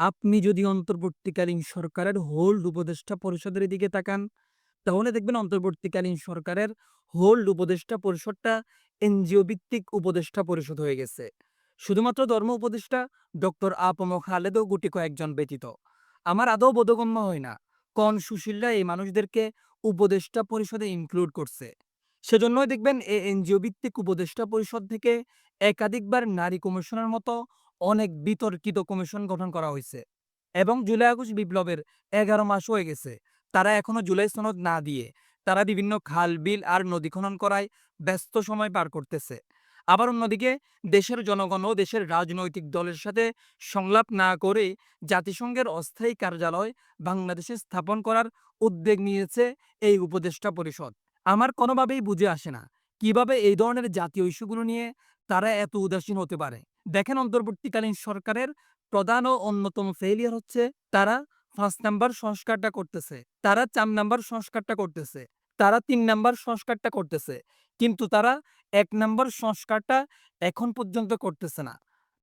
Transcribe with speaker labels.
Speaker 1: আপনি যদি অন্তর্বর্তীকালীন সরকারের হোল্ড উপদেষ্টা পরিষদের দিকে তাকান, তাহলে দেখবেন অন্তর্বর্তীকালীন সরকারের হোল্ড উপদেষ্টা পরিষদটা এনজিও ভিত্তিক উপদেষ্টা পরিষদ হয়ে গেছে। শুধুমাত্র ধর্ম উপদেষ্টা ডক্টর আ.প.ম খালেদ ও গুটি কয়েকজন ব্যতীত। আমার আদৌ বোধগম্য হয় না কন সুশীলরা এই মানুষদেরকে উপদেষ্টা পরিষদে ইনক্লুড করছে। সেজন্যই দেখবেন এ এনজিও ভিত্তিক উপদেষ্টা পরিষদ থেকে একাধিকবার নারী কমিশনের মতো অনেক বিতর্কিত কমিশন গঠন করা হয়েছে এবং জুলাই আগস্ট বিপ্লবের ১১ মাস হয়ে গেছে। তারা এখনও জুলাই সনদ না দিয়ে তারা বিভিন্ন খাল, বিল আর নদী খনন করায় ব্যস্ত সময় পার করতেছে। আবার অন্যদিকে দেশের জনগণ ও দেশের রাজনৈতিক দলের সাথে সংলাপ না করেই জাতিসংঘের অস্থায়ী কার্যালয় বাংলাদেশে স্থাপন করার উদ্যোগ নিয়েছে এই উপদেষ্টা পরিষদ। আমার কোনোভাবেই বুঝে আসে না কীভাবে এই ধরনের জাতীয় ইস্যুগুলো নিয়ে তারা এত উদাসীন হতে পারে। দেখেন অন্তর্বর্তীকালীন সরকারের প্রধান ও অন্যতম ফেলিয়ার হচ্ছে তারা পাঁচ নাম্বার সংস্কারটা করতেছে, তারা চার নাম্বার সংস্কারটা করতেছে, তারা তিন নাম্বার সংস্কারটা করতেছে। কিন্তু তারা এক নাম্বার সংস্কারটা এখন পর্যন্ত করতেছে না।